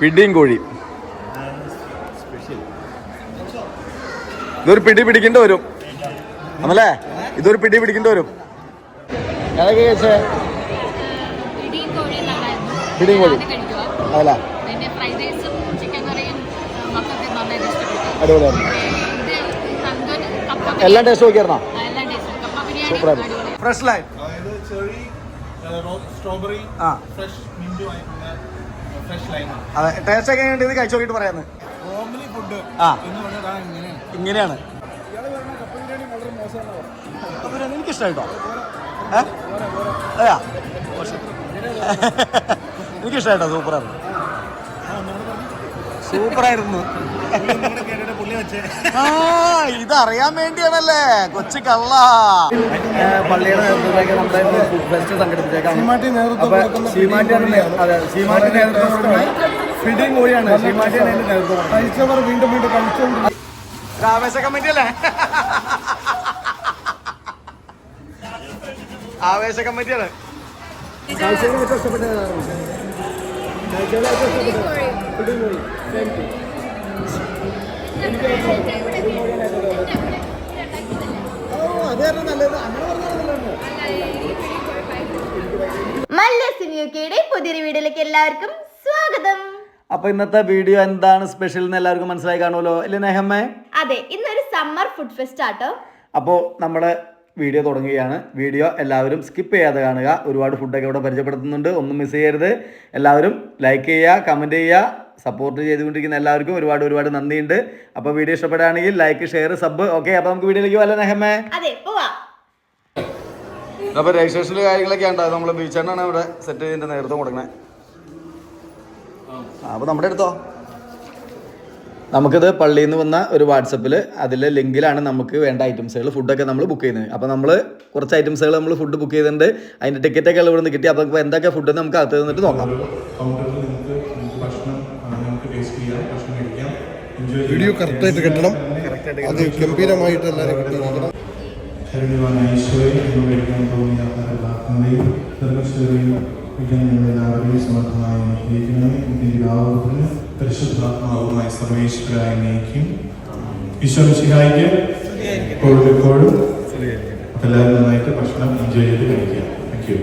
പിടിയും കോഴി ഇതൊരു പിടി പിടിക്കേണ്ടി വരും. അമ്മല്ലേ ഇതൊരു പിടി പിടിക്കേണ്ടി വരും. ഏതൊക്കെ കഴിച്ചേ? പിടിയും കോഴി. അത് അതല്ല? കപ്പ എല്ലാം ടേസ്റ്റ് നോക്കിയായിരുന്നോ? ആ, എല്ലാം ടേസ്റ്റ് കപ്പ ബിരിയാണി സൂപ്പറായിരുന്നു. Fresh life strawberry fresh mint ആയിട്ടുള്ള ഫ്രഷ് ലൈമാണ് അതെ ടേസ്റ്റ് ഒക്കെ എങ്ങനെയുണ്ട്? ഇത് കഴിച്ചു നോക്കിയിട്ട് പറയാന്ന് ഹോംലി ഫുഡ് ആ. എന്ന് പറഞ്ഞാൽ ഇങ്ങനെയാണ്. ഇങ്ങനെയാണ്. കപ്പ ബിരിയാണി എനിക്ക് ഇഷ്ടമായിട്ടോ അതെയാ? എനിക്ക് ഇഷ്ടമായിട്ടോ സൂപ്പറായിരുന്നു. സൂപ്പറായിരുന്നു ആ ഇതറിയാൻ വേണ്ടിയാണല്ലേ. കൊച്ചു കള്ള. പള്ളിയുടെ നേതൃത്വത്തിലേക്ക് നമ്മുടെ ഫുഡ് ഫെസ്റ്റ് സംഘടിപ്പിച്ചേക്കാം നേതൃത്വം കൊടുക്കുന്ന സീമാറ്റിയാണ് നേ- അതെ സീമാറ്റി നേതൃത്വം കൊടുക്കുന്ന ഫിഡിങ് കൂടിയാണ്. സീമാറ്റിയാണ് അതിന്റെ നേതൃത്വം കഴിച്ചവർ വീണ്ടും വീണ്ടും കഴിച്ചുകൊണ്ട് ആവേശ കമ്മിറ്റി അല്ലേ? ആവേശ കമ്മിറ്റിയാണ് അത് കാരണം നല്ലത് അങ്ങനെ പറഞ്ഞാൽ പുതിയൊരു വീഡിയോയിലേക്ക് എല്ലാവർക്കും സ്വാഗതം. അപ്പൊ ഇന്നത്തെ വീഡിയോ എന്താണ് സ്പെഷ്യൽ എന്ന് എല്ലാവർക്കും മനസ്സിലായി കാണുമല്ലോ അല്ലേ നെഹമ്മേ അതെ ഇന്നൊരു സമ്മർ ഫുഡ് ഫെസ്റ്റ് ആട്ടോ. അപ്പോൾ നമ്മുടെ വീഡിയോ തുടങ്ങുകയാണ്. വീഡിയോ എല്ലാവരും സ്കിപ്പ് ചെയ്യാതെ കാണുക. ഒരുപാട് ഫുഡൊക്കെ ഇവിടെ പരിചയപ്പെടുത്തുന്നുണ്ട്. ഒന്നും മിസ് ചെയ്യരുത്. എല്ലാവരും ലൈക്ക് ചെയ്യുക കമന്റ് ചെയ്യുക. സപ്പോർട്ട് ചെയ്തുകൊണ്ടിരിക്കുന്ന എല്ലാവർക്കും ഒരുപാട് ഒരുപാട് നന്ദിയുണ്ട്. അപ്പോൾ വീഡിയോ ഇഷ്ടപ്പെടുകയാണെങ്കിൽ ലൈക്ക് ഷെയർ സബ് ഓക്കെ അപ്പോൾ നമുക്ക് വീഡിയോയിലേക്ക് വല്ല പോവാ. അപ്പോൾ രജിസ്ട്രേഷനിൽ കാര്യങ്ങളൊക്കെ ഉണ്ടായത് നമ്മൾ ബീച്ചാണ് ഇവിടെ സെറ്റ് ചെയ്തിട്ട് നേതൃത്വം കൊടുക്കണേ. അപ്പോൾ നമ്മുടെ അടുത്തോ? നമുക്കിത് പള്ളിയിൽ നിന്ന് വന്ന ഒരു വാട്സപ്പിൽ അതിലെ ലിങ്കിലാണ് നമുക്ക് വേണ്ട ഐറ്റംസുകൾ ഫുഡൊക്കെ നമ്മൾ ബുക്ക് ചെയ്യുന്നത്. അപ്പോൾ നമ്മൾ കുറച്ച് ഐറ്റംസുകൾ നമ്മൾ ഫുഡ് ബുക്ക് ചെയ്തിട്ടുണ്ട്. അതിന്റെ ടിക്കറ്റൊക്കെ ഇവിടെ നിന്ന് കിട്ടി. അപ്പോൾ എന്തൊക്കെ ഫുഡ് നമുക്ക് അകത്ത് നിന്നിട്ട് നോക്കാം കൗണ്ടറിൽ നിങ്ങൾക്ക് നിങ്ങൾക്ക് ഭക്ഷണം ആ, നമുക്ക് ടേസ്റ്റ് ചെയ്യാം ഭക്ഷണം കഴിക്കാം എൻജോയ് വീഡിയോ കറക്റ്റായിട്ട് കിട്ടണം. അത് ഗംഭീരമായിട്ട് എല്ലാവരും കിട്ടിയിരിക്കണം. സമർത്ഥമായി പരിശുദ്ധാത്മാവുമായി സർവേശ്വരായി നയിക്കും എല്ലാവരും നന്നായിട്ട് ഭക്ഷണം എൻജോയ് ചെയ്ത് കഴിക്കുക. താങ്ക് യു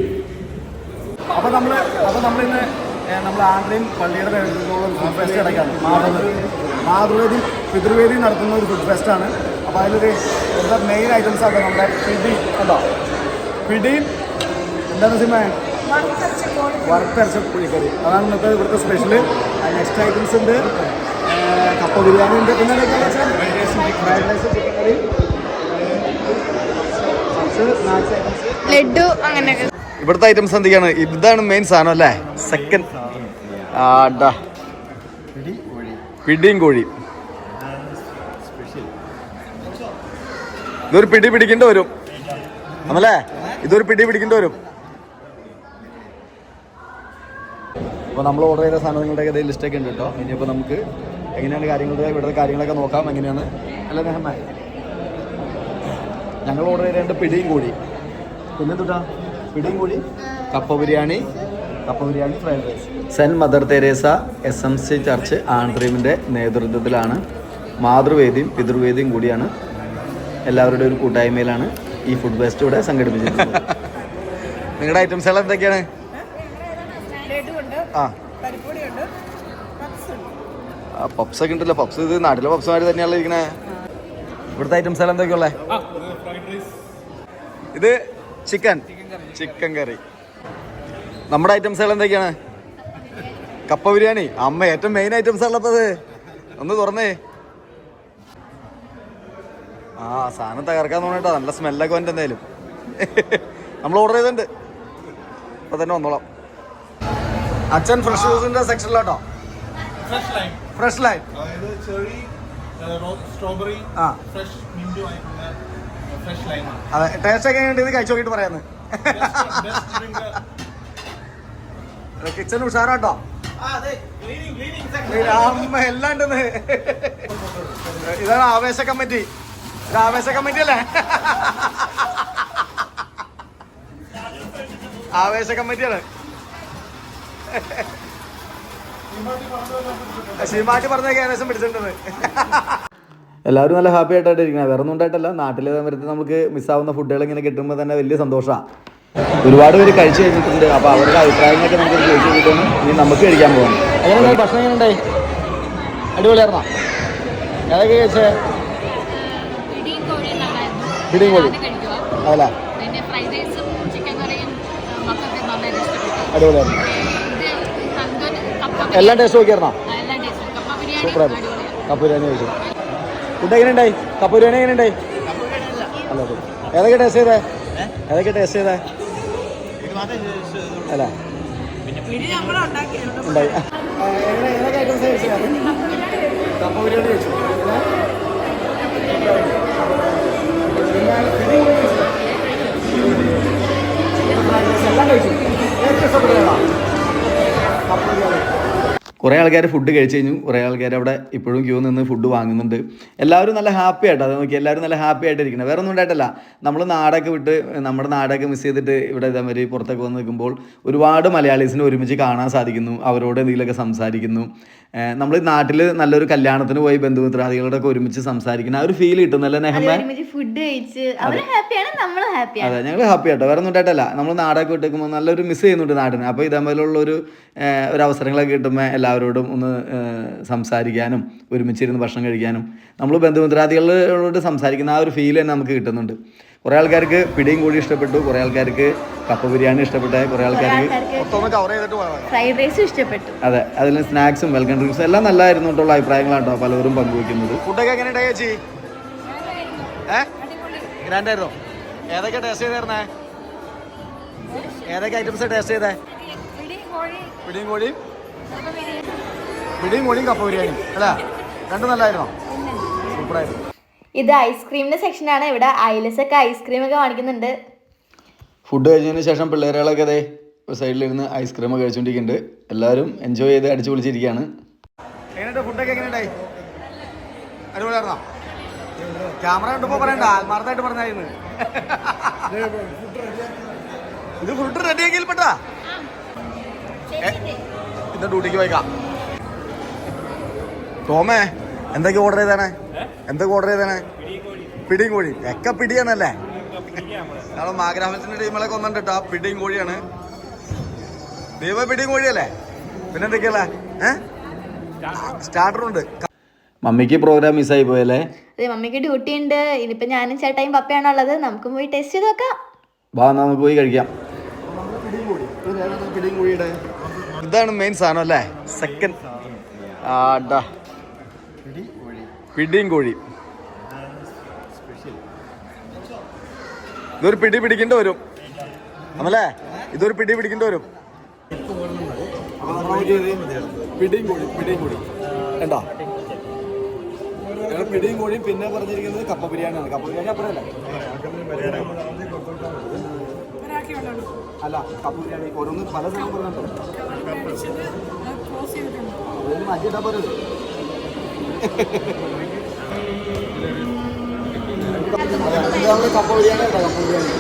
അപ്പോൾ നമ്മൾ അപ്പോൾ നമ്മളിന്ന് നമ്മൾ ആന്ധ്രയും പള്ളിയുടെ ഫുഡ് ഫെസ്റ്റ് അടയ്ക്കാണ് മാതൃ മാതൃവേദി പിതൃവേദി നടത്തുന്ന ഒരു ഫുഡ് ഫെസ്റ്റാണ് അപ്പോൾ അതിലൊരു എന്താ മെയിൻ ഐറ്റംസ് ആണ് നമ്മുടെ പിടി ഉണ്ടോ? പിടിയും എന്താണ് സിമ? വറുത്തരച്ച പുളിക്കറി. അതാണ് ഇന്നത്തെ ഇവിടുത്തെ സ്പെഷ്യൽ നെക്സ്റ്റ് ഐറ്റംസ് ഉണ്ട്. കപ്പ ബിരിയാണി ഉണ്ട്. പിന്നെ fried rice chicken curry snacks items laddu അങ്ങനെയൊക്കെ. ഇവിടുത്തെ ഐറ്റംസ് എന്തൊക്കെയാണ്? ഇതാണ് മെയിൻ സാധനം അല്ലേ? സെക്കൻഡ് ആടാ പിടിയും കോഴി. ഇതൊരു പിടി പിടിക്കേണ്ടി വരും. ആണല്ലേ? ഇതൊരു പിടി പിടിക്കേണ്ടി വരും. അപ്പോൾ നമ്മൾ ഓർഡർ ചെയ്ത സാധനങ്ങളുടെ ഒക്കെ ലിസ്റ്റൊക്കെ ഉണ്ട് കേട്ടോ. ഇനിയിപ്പോൾ നമുക്ക് എങ്ങനെയാണ് കാര്യങ്ങളുടെ ഇവിടുത്തെ കാര്യങ്ങളൊക്കെ നോക്കാം. എങ്ങനെയാണ്? അല്ല നെഹമ്മ ഞങ്ങൾ ഓർഡർ ചെയ്ത രണ്ട് പിടിയും കോഴി. പിന്നെ തൊട്ടാ പിടിയും കൂടി. കപ്പ ബിരിയാണി കപ്പ biryani fried rice. Saint Mother Teresa S M C church ആൻഡ്രീമിന്റെ നേതൃത്വത്തിലാണ്. മാതൃവേദിയും പിതൃവേദിയും കൂടിയാണ്. എല്ലാവരുടെ ഒരു കൂട്ടായ്മയിലാണ് ഈ ഫുഡ് ഫെസ്റ്റ് ഇവിടെ സംഘടിപ്പിച്ചിരിക്കുന്നത്. നിങ്ങളുടെ ഐറ്റംസ് എല്ലാം എന്തൊക്കെയാണ്? ആ. പപ്സ് ഉണ്ട് ആ പപ്സ് ഒക്കെ ഉണ്ടല്ലോ. പപ്സ് ഇത് നാട്ടിലെ പപ്സുമാര് തന്നെയാണല്ലോ ഇരിക്കണേ. ഇവിടുത്തെ ഐറ്റംസ് എല്ലാം എന്തൊക്കെയുള്ളേ ഇത് ചിക്കൻ. ചിക്കൻ കറി. നമ്മുടെ ഐറ്റംസുകൾ എന്തൊക്കെയാണ്? കപ്പ ബിരിയാണി. അമ്മ ഏറ്റവും മെയിൻ ഐറ്റംസ് ഉള്ളപ്പോ ഒന്ന് തുറന്നേ. ആ സാധനം തകർക്കാൻ തോന്നിട്ടോ നല്ല സ്മെല്ലൊക്കെ വന്നിട്ട് എന്തായാലും. നമ്മൾ ഓർഡർ ചെയ്തിട്ടുണ്ട്. അപ്പൊ തന്നെ വന്നോളാം. അച്ഛൻ ഫ്രഷ് ജ്യൂസിന്റെ സെക്ഷനിലോട്ടോ ഫ്രഷ് ലൈഫ് ഫ്രഷ് സ്ട്രോബെറി ആ. ഫ്രഷ് അതെ ടേസ്റ്റ് ഒക്കെ എങ്ങനെയുണ്ട്? ഇത് കഴിച്ചു നോക്കിയിട്ട് പറയാന്ന്. കിച്ചൺ ഉഷാറാട്ടോ? അമ്മ എല്ലാം ഉണ്ടെന്ന്. ഇതാണ് ആവേശ കമ്മിറ്റി. ഇത് ആവേശ കമ്മിറ്റി അല്ലേ? ആവേശ കമ്മിറ്റിയാണ് ശിവമാറ്റി പറഞ്ഞ ഏകദേശം പിടിച്ചിട്ടുണ്ട്. എല്ലാവരും നല്ല ഹാപ്പി ആയിട്ടാണ് ഇരിക്കുന്നത് വേറെ ഒന്നും ഉണ്ടായിട്ടല്ല. നാട്ടിലെ വരുന്നത് നമുക്ക് മിസ്സാവുന്ന ഫുഡുകൾ ഇങ്ങനെ കിട്ടുമ്പോൾ തന്നെ വലിയ സന്തോഷമാണ് ഒരുപാട് പേര് കഴിച്ചു കഴിഞ്ഞിട്ടുണ്ട്. അപ്പോൾ അവരുടെ അഭിപ്രായങ്ങളൊക്കെ നമുക്ക് ചോദിച്ചു കിട്ടുന്നു ഇനി നമുക്ക് കഴിക്കാൻ പോകണം എങ്ങനെയുണ്ടായി ഭക്ഷണം എങ്ങനെയുണ്ടായി അടിപൊളിയായിരുന്നോ? ഏതൊക്കെ കഴിച്ചേ? പിടിയും കോഴി. അതല്ല. എല്ലാം ടേസ്റ്റ് നോക്കിയായിരുന്നോ? ആ, ടേസ്റ്റ് കപ്പ ബിരിയാണി സൂപ്പറായിരുന്നു. കപ്പ ബിരിയാണി കഴിച്ചു. ഫുഡ് എങ്ങനെയുണ്ടായി? കപ്പ ബിരിയാണി എങ്ങനെയുണ്ടായി? അല്ല. ഏതൊക്കെ ടേസ്റ്റ് ചെയ്തേ? ഏതൊക്കെ ടേസ്റ്റ് ചെയ്തേ? അല്ല. ഉണ്ടായി. ഏതൊക്കെ ഐറ്റംസ് കഴിച്ചത് കപ്പ ബിരിയാണി കഴിച്ചു എല്ലാം കഴിച്ചു. ഏറ്റവും ഇഷ്ടപ്പെട്ടതാണ് കുറേ ആൾക്കാർ ഫുഡ് കഴിച്ചു കഴിഞ്ഞു. കുറേ ആൾക്കാർ അവിടെ ഇപ്പോഴും ക്യൂ നിന്ന് ഫുഡ് വാങ്ങുന്നുണ്ട്. എല്ലാവരും നല്ല ഹാപ്പി ആയിട്ട്. അത് നോക്കി എല്ലാവരും നല്ല ഹാപ്പി ആയിട്ട് ഇരിക്കണം വേറെ ഒന്നും ഉണ്ടായിട്ടല്ല. നമ്മൾ നാടൊക്കെ വിട്ട് നമ്മുടെ നാടൊക്കെ മിസ് ചെയ്തിട്ട് ഇവിടെ ഇതേമാതിരി പുറത്തൊക്കെ വന്ന് നിൽക്കുമ്പോൾ ഒരുപാട് മലയാളീസിനെ ഒരുമിച്ച് കാണാൻ സാധിക്കുന്നു. അവരോട് എന്തെങ്കിലുമൊക്കെ സംസാരിക്കുന്നു. നമ്മൾ നാട്ടിൽ നല്ലൊരു കല്യാണത്തിന് പോയി ബന്ധുമിത്രാദികളോടൊക്കെ ഒരുമിച്ച് സംസാരിക്കുന്ന ആ ഒരു ഫീൽ കിട്ടുന്നല്ലേ നല്ല നെഹമ്മ? ഫുഡ് കഴിച്ച്. അവർ ഹാപ്പിയാണ് നമ്മളും ഹാപ്പിയാണ് അതെ ഞങ്ങൾ ഹാപ്പി ആട്ടോ. വേറെ ഒന്നും ഉണ്ടായിട്ടല്ല. നമ്മൾ നാടൊക്കെ വിട്ടേക്കുമ്പോൾ നല്ലൊരു മിസ് ചെയ്യുന്നുണ്ട് നാടിന്. അപ്പോൾ ഇതേപോലുള്ള ഒരു അവസരങ്ങളൊക്കെ കിട്ടുമ്പോൾ എല്ലാവരോടും ഒന്ന് സംസാരിക്കാനും ഒരുമിച്ചിരുന്ന് ഭക്ഷണം കഴിക്കാനും. നമ്മൾ ബന്ധുമിത്രാദികളോട് സംസാരിക്കുന്ന ആ ഒരു ഫീൽ തന്നെ നമുക്ക് കിട്ടുന്നുണ്ട്. കുറേ ആൾക്കാർക്ക് പിടിയും കൂടി ഇഷ്ടപ്പെട്ടു കുറേ ആൾക്കാർക്ക് കപ്പ ബിരിയാണി ഇഷ്ടപ്പെട്ട കുറേ ആൾക്കാർക്ക് ഫ്രൈഡ് റൈസ് ഇഷ്ടപ്പെട്ടു. അതെ അതിൽ സ്നാക്സും വെൽക്കം ഡ്രിങ്ക്സും എല്ലാം നല്ലതായിരുന്നു കേട്ടോ അഭിപ്രായങ്ങളാണ് കേട്ടോ പലരും പങ്കുവയ്ക്കുന്നത് ഫുഡൊക്കെ എങ്ങനെ ചേച്ചി? ഏതൊക്കെ ടേസ്റ്റ് ചെയ്തായിരുന്നേ ഏതൊക്കെ ഐറ്റംസ് ടേസ്റ്റ് ചെയ്തേ? പിടിയും കോഴിയും? പിടിയും കോഴിയും കപ്പ ബിരിയാണി. അല്ല? രണ്ടും നല്ലായിരുന്നോ? സൂപ്പറായിരുന്നു. ഇത് ഐസ്ക്രീമിന്റെ സെക്ഷനാണ് ഇവിടെ ഐലസൊക്കെ ഐസ്ക്രീം ഒക്കെ കാണിക്കുന്നുണ്ട് ഫുഡ് കഴിച്ചതിന് ശേഷം പിള്ളേരുകളൊക്കെ അതെ സൈഡിലിരുന്ന് ഐസ്ക്രീം കഴിച്ചുകൊണ്ടിരിക്കുന്നുണ്ട് എല്ലാവരും എൻജോയ് ചെയ്ത് അടിച്ചു പൊളിച്ചിരിക്കുകയാണ്. എങ്ങനെയുണ്ട് ഫുഡൊക്കെ എങ്ങനെയുണ്ടായി? അടിപൊളിയായിരുന്നോ? ക്യാമറ കണ്ടപ്പോ പറയണ്ട. ആത്മാർത്ഥമായിട്ട് പറഞ്ഞായിരുന്നു. ഇത് ഫുഡ് റെഡിയാക്കിയിൽപ്പെട്ടാ ഇന്ന് ഡ്യൂട്ടിക്ക് പോയിക്കാം. തോമേ എന്തൊക്കെ ഓർഡർ ചെയ്താണ് എന്തൊക്കെ ഓർഡർ ചെയ്താണ് പിടിയും കോഴി. ഒക്കെ പിടിയാണല്ലേ? നമ്മളെ മാഗ്രാമത്തിന്റെ ടീമുകളൊക്കെ ഒന്നുണ്ട് കേട്ടോ പിടിയും കോഴിയാണ്. ദൈവ പിടിയും കോഴിയല്ലേ? പിന്നെ എന്തൊക്കെയല്ലേ സ്റ്റാർട്ടർ ഉണ്ട് മമ്മിക്ക് പ്രോഗ്രാം മിസ്സായി പോയല്ലേ? അതെ മമ്മിക്ക് ഡ്യൂട്ടി ഉണ്ട് ഇനിയിപ്പോ ഞാനും ചേട്ടായും പപ്പയാണുള്ളത് നമുക്ക് പോയി ടെസ്റ്റ് ചെയ്ത് നോക്കാം. വാ നമുക്ക് പോയി കഴിക്കാം. ഇതാണ് മെയിൻ സാധനം അല്ലേ? സെക്കൻഡ് ആടാ പിടിയും കോഴി. ഇതൊരു പിടി പിടിക്കേണ്ടി വരും. അമ്മല്ലേ ഇതൊരു പിടി പിടിക്കേണ്ടി വരും. പിടിയും പിടിയും കോഴി. ഞങ്ങൾ പിടിയും കോഴിയും പിന്നെ പറഞ്ഞിരിക്കുന്നത് കപ്പ ബിരിയാണിയാണ്. കപ്പ ബിരിയാണി അപ്പഴല്ലേ അല്ല കപ്പ ബിരിയാണി ഓരോന്ന് പല സ്ഥലം പറഞ്ഞിട്ടുണ്ട്. ഇത് നമ്മൾ കപ്പ ബിരിയാണി അല്ല കപ്പ ബിരിയാണി.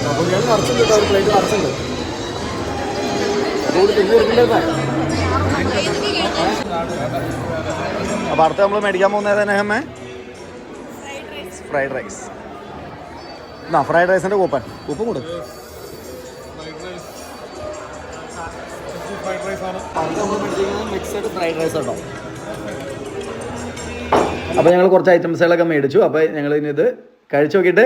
കപ്പ ബിരിയാണി നിറച്ചുണ്ട് കേട്ടോ ഒരു പ്ലേറ്റ് നിറച്ചുണ്ട് അതുകൊണ്ട് തിരിഞ്ഞ് അപ്പൊ അടുത്ത് നമ്മൾ മേടിക്കാൻ പോകുന്നത് നെഹമ്മേ? ഫ്രൈഡ് റൈസ് എന്നാ ഫ്രൈഡ് റൈസിന്റെ കൂപ്പൺ. കൂപ്പൺ കൊടു. മിക്സഡ് ഫ്രൈഡ് റൈസ് ഉണ്ടോ അപ്പോൾ ഞങ്ങൾ കുറച്ച് ഐറ്റംസുകളൊക്കെ മേടിച്ചു. അപ്പോൾ ഞങ്ങൾ ഇനി ഇത് കഴിച്ചു നോക്കിയിട്ട്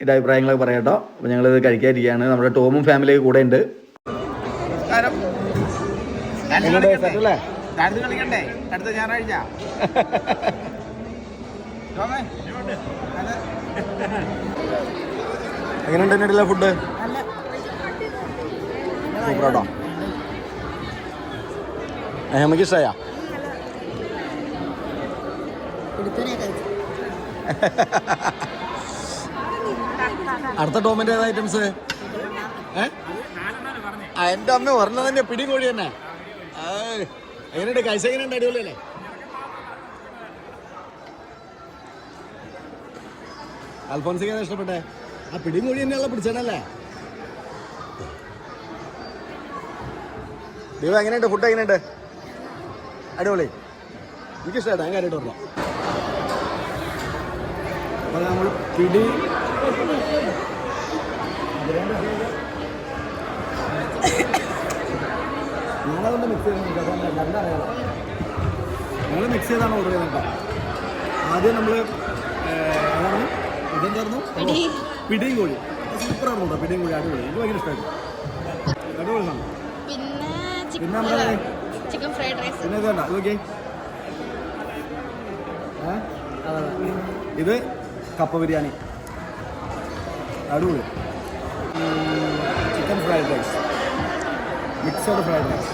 ഇത് അഭിപ്രായങ്ങളൊക്കെ പറയാം കേട്ടോ. അപ്പോൾ ഞങ്ങളിത് കഴിക്കാതിരിക്കുകയാണ് നമ്മുടെ ടോമും ഫാമിലിയൊക്കെ കൂടെ ഉണ്ട്. അല്ലേ കളിക്കണ്ടേ? അടുത്ത ഞായറാഴ്ച. എങ്ങനെയുണ്ട് എന്നിട്ടില്ല ഫുഡ് സൂപ്പറാട്ടോ നമുക്ക് ഇഷ്ടമായ അടുത്ത ടോമിന്റെ ഏതാ ഐറ്റംസ് എന്റെ അമ്മ പറഞ്ഞത് തന്നെ പിടികോഴി തന്നെ. എങ്ങനെയുണ്ട്? കൈസ എങ്ങനെയുണ്ട്? അടിപൊളിയല്ലേ? അൽഫോൻസിക്ക് ഏതാ ഇഷ്ടപ്പെട്ടെ. ആ പിടിയും കൂടി തന്നെയല്ല പിടിച്ചേടല്ലേ ദൈവം എങ്ങനെയുണ്ട്? ഫുഡ് എങ്ങനെയുണ്ട്? അടിപൊളി. എനിക്കിഷ്ടമായിട്ട് ഞാൻ കാര്യമായിട്ട് പറഞ്ഞു. അപ്പോൾ നമ്മൾ പിടി മിക്സ് ഞങ്ങൾ മിക്സ് ചെയ്താണ് ഓർഡർ ചെയ്തത് ആദ്യം നമ്മൾ ഇതെന്തായിരുന്നു? പിടിയും കോഴി. സൂപ്പറായിരുന്നു കേട്ടോ പിടിയും കോഴി. അടിപൊളി. എനിക്ക് ഭയങ്കര ഇഷ്ടമായിട്ട് അടിപൊളി സാധനം പിന്നെ പിന്നെ നമ്മുടെ ചിക്കൻ ഫ്രൈഡ് റൈസ് പിന്നെ ഇത് വേണ്ട. ഇതൊക്കെ ഇത് കപ്പ ബിരിയാണി. അടിപൊളി. Chicken fried rice mixed fried rice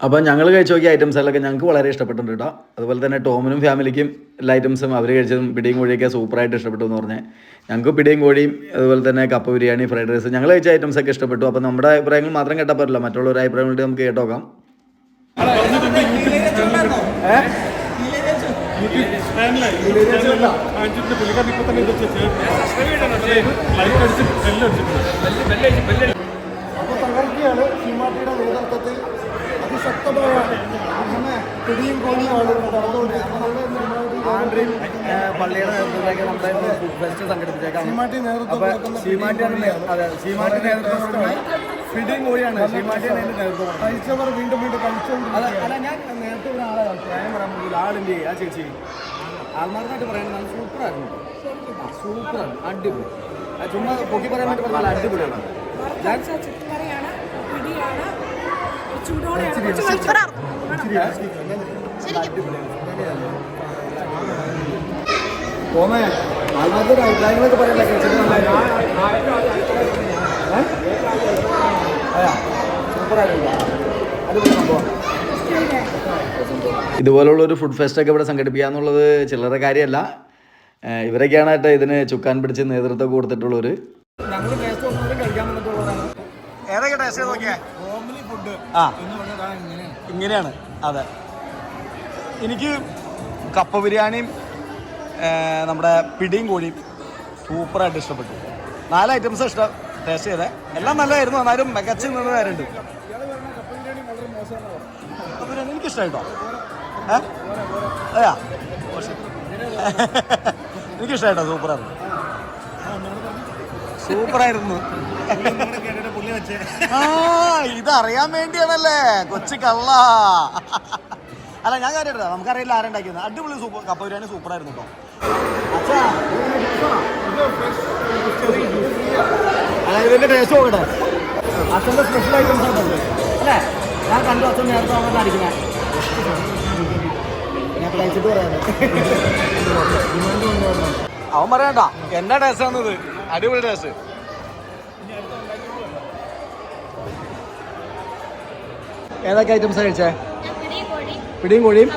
അപ്പോൾ ഞങ്ങൾ കഴിച്ചു നോക്കിയ ഐറ്റംസുകളൊക്കെ ഞങ്ങൾക്ക് വളരെ ഇഷ്ടപ്പെട്ടിട്ടുണ്ട് കേട്ടോ അതുപോലെ തന്നെ ടോമിനും ഫാമിലിക്കും എല്ലാ ഐറ്റംസും അവർ കഴിച്ചതും പിടിയും കോഴിയൊക്കെ സൂപ്പറായിട്ട് ഇഷ്ടപ്പെട്ടു എന്ന് പറഞ്ഞാൽ ഞങ്ങൾക്ക് പിടിയും കോഴിയും അതുപോലെ തന്നെ കപ്പ ബിരിയാണി ഫ്രൈഡ് റൈസ് ഞങ്ങൾ കഴിച്ച ഐറ്റംസ് ഒക്കെ ഇഷ്ടപ്പെട്ടു. അപ്പോൾ നമ്മുടെ അഭിപ്രായങ്ങൾ മാത്രം കേട്ടാൽ പറ്റില്ല മറ്റുള്ളവരുടെ അഭിപ്രായങ്ങളുടെ നമുക്ക് കേട്ടോക്കാം അപ്പോൾ അങ്ങനെ പിടിയും കോഴിയുമാണ് നടന്നുകൊണ്ട് ആൻഡ്രിയും പള്ളിയുടെ നേതൃത്വത്തിലേക്ക് നമ്മുടെ ഫെസ്റ്റ് സംഘടിപ്പിച്ചേക്കാം നേ- അതെ ശീമാട്ടി നേതൃത്വം പിടിയും കോഴിയാണ് ശീമാട്ടിയാണ് അതിന്റെ നേതൃത്വം. കഴിച്ചവർ വീണ്ടും വീണ്ടും കഴിച്ചുകൊണ്ട് അല്ല ഞാൻ നേരത്തെ ഒരു ആളെ ഞാൻ പറയാൻ പറ്റില്ല ആളിന്റെ ആ ചേച്ചി ആത്മാർത്ഥമായിട്ട് പറയുന്നത് നല്ല സൂപ്പറായിരുന്നു. സൂപ്പറാണ്. അടിപൊളി. ചുമ്മാ പൊക്കി പറയാൻ വേണ്ടി പറഞ്ഞാൽ അടിപൊളിയാണ്. പിടിയാണ് ചൂടോടെയാണ് കുറച്ച് സൂപ്പറായിട്ടുണ്ട് അടിപൊളി സംഭവം ഇതുപോലുള്ള ഒരു ഫുഡ് ഫെസ്റ്റ് ഒക്കെ ഇവിടെ സംഘടിപ്പിക്കുക എന്നുള്ളത് ചില്ലറ കാര്യമല്ല ഇവരൊക്കെയാണ് കേട്ടോ ഇതിന് ചുക്കാൻ പിടിച്ച് നേതൃത്വം കൊടുത്തിട്ടുള്ളവർ ഏതൊക്കെ ടേസ്റ്റ് നോക്കിയാ ആ. ഇങ്ങനെയാണ്. അതെ. എനിക്ക് കപ്പ ബിരിയാണിയും നമ്മുടെ പിടിയും കോഴിയും സൂപ്പറായിട്ട് ഇഷ്ടപ്പെട്ടു. നാല് ഐറ്റംസ് ഇഷ്ടം. ടേസ്റ്റ് ചെയ്തേ. എല്ലാം നല്ലതായിരുന്നു. എന്നാലും മികച്ച നിന്ന് നേരുണ്ട് കപ്പ ബിരിയാണി എനിക്ക് ഇഷ്ടമായിട്ടോ ഏ? അതെയാ? എനിക്ക് ഇഷ്ടമായിട്ടോ സൂപ്പറായിരുന്നു. സൂപ്പറായിരുന്നു. ആ ഇതറിയാൻ വേണ്ടിയാണല്ലേ. കൊച്ചു കള്ള. അല്ല ഞാൻ കാര്യം നമുക്കറിയില്ല ആരുണ്ടാക്കിയത് അടിപൊളി സൂപ്പർ കപ്പ ബിരിയാണി സൂപ്പർ ആയിരുന്നു കേട്ടോ അച്ഛാ. അതായത് ഇതിന്റെ ടേസ്റ്റ് നോക്കട്ടെ. അച്ഛന്റെ സ്പെഷ്യൽ ഐറ്റംസ് ആണ് അല്ലേ? ഞാൻ കണ്ടു അച്ഛൻ നേരത്തെ വന്നിട്ട് അടിക്കുന്നത് ഞാൻ കഴിച്ചിട്ട് പറയാം. അവൻ പറയണ്ട. എന്നാ ടേസ്റ്റ് ആണെന്നത് അടിപൊളി ടേസ്റ്റ് ഏതൊക്കെ ഐറ്റംസ് കഴിച്ചേ? പിടിയും കോഴി പിടിയും കോഴിയും?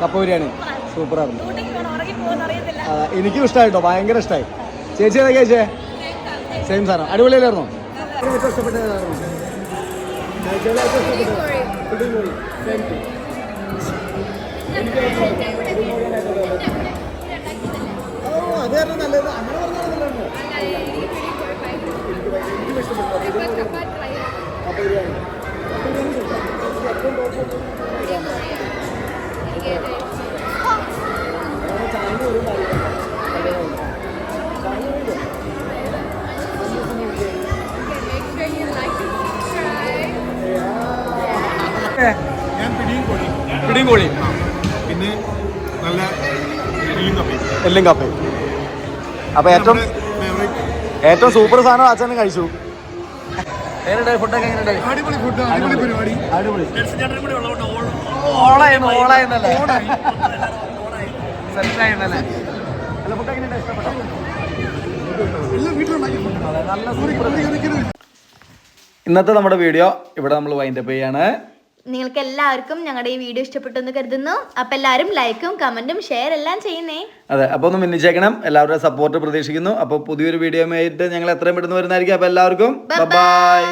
കപ്പ ബിരിയാണി. സൂപ്പറായിരുന്നു എനിക്കും ഇഷ്ടമായിട്ടോ ഭയങ്കര ഇഷ്ടമായി ചേച്ചി ഏതൊക്കെ കഴിച്ചേ? സെയിം സാധനം. അടിപൊളിയല്ലായിരുന്നോ? ഏറ്റവും ഇഷ്ടപ്പെട്ട അത് കാരണം നല്ലത് അങ്ങനെ പറഞ്ഞാൽ നല്ലതാണ് എനിക്കും ഇഷ്ടപ്പെട്ടു കപ്പ ബിരിയാണി കപ്പ ബിരിയാണി സൂപ്പർ. ഏറ്റവും ടോപ്പ് ചാനൽ ഒരു കാര്യം ഞാൻ പിടിയും കോഴി പിടിയും കോഴി പിന്നെ നല്ല എല്ലും കപ്പയും. എല്ലും കപ്പയും. അപ്പൊ ഏറ്റവും ഏറ്റവും സൂപ്പർ സാധനം അച്ഛനും കഴിച്ചു. എങ്ങനെയുണ്ട് ഫുഡൊക്കെ എങ്ങനെയുണ്ട് അടിപൊളി ഫുഡ് അടിപൊളി പരിപാടി. അടിപൊളി. ഓളായിരുന്നു ഓളായിരുന്നല്ലേ സെറ്റായിരുന്നല്ലേ അല്ല ഫുഡ് എങ്ങനെയുണ്ട്? ഇഷ്ടപ്പെട്ടോ എല്ലാം വീട്ടിലുണ്ടാക്കി അതെ, നല്ല സൂപ്പർ ഇന്നത്തെ നമ്മുടെ വീഡിയോ ഇവിടെ നമ്മൾ വൈൻഡപ്പ് ചെയ്യാണ്. നിങ്ങൾക്ക് എല്ലാവർക്കും ഞങ്ങളുടെ ഈ വീഡിയോ ഇഷ്ടപ്പെട്ടു എന്ന് കരുതുന്നു. അപ്പൊ എല്ലാവരും ലൈക്കും കമന്റും ഷെയർ എല്ലാം ചെയ്യുന്നേ. അതെ അപ്പൊ ഒന്ന് മിന്നിച്ചേക്കണം. എല്ലാവരുടെ സപ്പോർട്ട് പ്രതീക്ഷിക്കുന്നു. അപ്പൊ പുതിയൊരു വീഡിയോ ആയിട്ട് ഞങ്ങൾ എത്രയും പെട്ടെന്ന് വരുന്നതായിരിക്കും. അപ്പൊ എല്ലാവർക്കും ബൈ